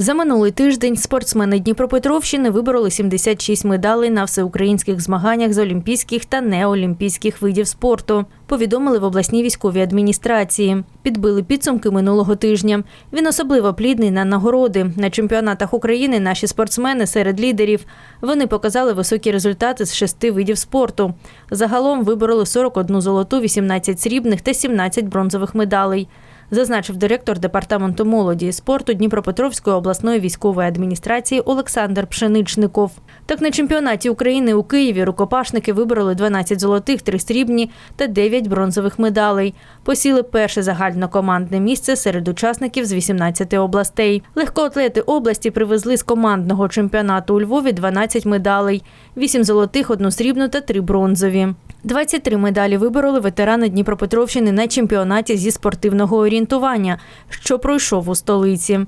За минулий тиждень спортсмени Дніпропетровщини вибороли 76 медалей на всеукраїнських змаганнях з олімпійських та неолімпійських видів спорту. Повідомили в обласній військовій адміністрації. Підбили підсумки минулого тижня. Він особливо плідний на нагороди. На чемпіонатах України наші спортсмени серед лідерів. Вони показали високі результати з шести видів спорту. Загалом вибороли 41 золоту, 18 срібних та 17 бронзових медалей зазначив директор департаменту молоді і спорту Дніпропетровської обласної військової адміністрації Олександр Пшеничников. Так на чемпіонаті України у Києві рукопашники вибороли 12 золотих, 3 срібні та 9 бронзових медалей. Посіли перше загальнокомандне місце серед учасників з 18 областей. Легкоатлети області привезли з командного чемпіонату у Львові 12 медалей, 8 золотих, 1 срібну та 3 бронзові. 23 медалі вибороли ветерани Дніпропетровщини на чемпіонаті зі спортивного орієнтування, що пройшов у столиці.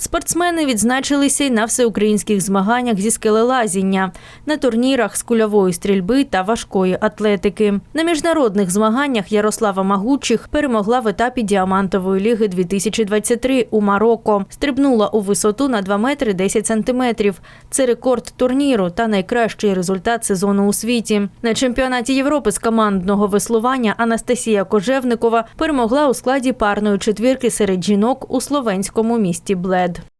Спортсмени відзначилися й на всеукраїнських змаганнях зі скелелазіння, на турнірах з кульової стрільби та важкої атлетики. На міжнародних змаганнях Ярослава Магучих перемогла в етапі діамантової ліги 2023 у Марокко. Стрибнула у висоту на 2 метри 10 сантиметрів. Це рекорд турніру та найкращий результат сезону у світі. На чемпіонаті Європи з командного веслування Анастасія Кожевникова перемогла у складі парної четвірки серед жінок у словенському місті Блед. Obrigado.